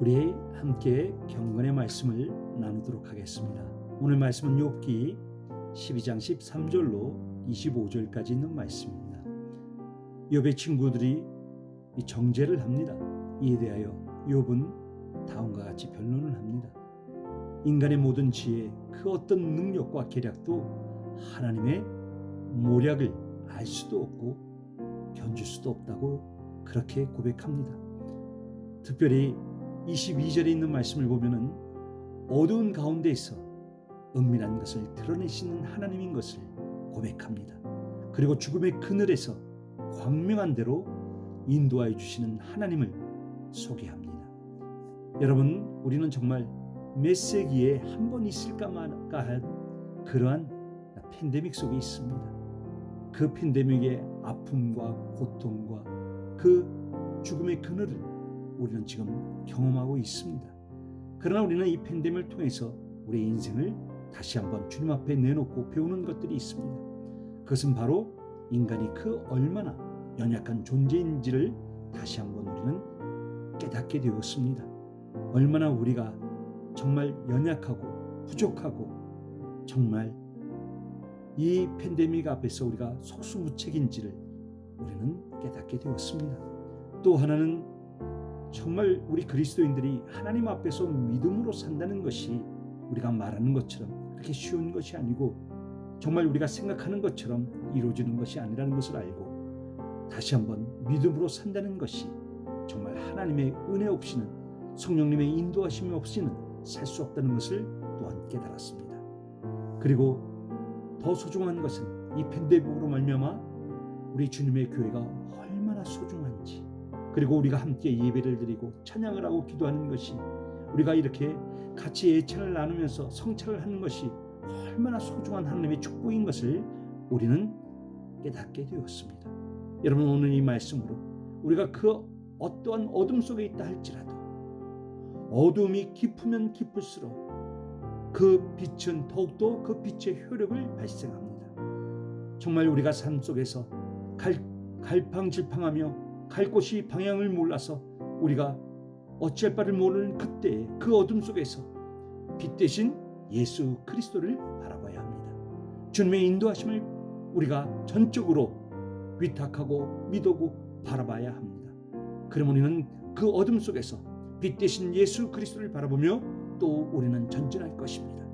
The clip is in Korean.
우리 함께 경건의 말씀을 나누도록 하겠습니다. 오늘 말씀은 욥기 12장 13절로 25절까지 있는 말씀입니다. 욥의 친구들이 이 정죄를 합니다. 이에 대하여 욥은 다음과 같이 변론을 합니다. 인간의 모든 지혜, 그 어떤 능력과 계략도 하나님의 모략을 알 수도 없고 견줄 수도 없다고 그렇게 고백합니다. 특별히 22절에 있는 말씀을 보면은 어두운 가운데에서 은밀한 것을 드러내시는 하나님인 것을 고백합니다. 그리고 죽음의 그늘에서 광명한 대로 인도하여 주시는 하나님을 소개합니다. 여러분, 우리는 정말 몇 세기에 한 번 있을까 말까 할 그러한 팬데믹 속에 있습니다. 그 팬데믹의 아픔과 고통과 그 죽음의 그늘을 우리는 지금 경험하고 있습니다. 그러나 우리는 이 팬데믹을 통해서 우리의 인생을 다시 한번 주님 앞에 내놓고 배우는 것들이 있습니다. 그것은 바로 인간이 그 얼마나 연약한 존재인지를 다시 한번 우리는 깨닫게 되었습니다. 얼마나 우리가 정말 연약하고 부족하고 정말 이 팬데믹 앞에서 우리가 속수무책인지를 우리는 깨닫게 되었습니다. 또 하나는 정말 우리 그리스도인들이 하나님 앞에서 믿음으로 산다는 것이 우리가 말하는 것처럼 그렇게 쉬운 것이 아니고 정말 우리가 생각하는 것처럼 이루어지는 것이 아니라는 것을 알고 다시 한번 믿음으로 산다는 것이 정말 하나님의 은혜 없이는 성령님의 인도하심이 없이는 살 수 없다는 것을 또한 깨달았습니다. 그리고 더 소중한 것은 이 팬데믹으로 말미암아 우리 주님의 교회가 얼마나 소중한지 그리고 우리가 함께 예배를 드리고 찬양을 하고 기도하는 것이 우리가 이렇게 같이 예찬을 나누면서 성찰을 하는 것이 얼마나 소중한 하나님의 축복인 것을 우리는 깨닫게 되었습니다. 여러분 오늘 이 말씀으로 우리가 그 어떠한 어둠 속에 있다 할지라도 어둠이 깊으면 깊을수록 그 빛은 더욱더 그 빛의 효력을 발생합니다. 정말 우리가 삶 속에서 갈, 갈팡질팡하며 갈 곳이 방향을 몰라서 우리가 어찌할 바를 모르는 그때 그 어둠 속에서 빛 대신 예수 그리스도를 바라봐야 합니다. 주님의 인도하심을 우리가 전적으로 위탁하고 믿고 바라봐야 합니다. 그럼 우리는 그 어둠 속에서 빛 대신 예수 그리스도를 바라보며 또 우리는 전진할 것입니다.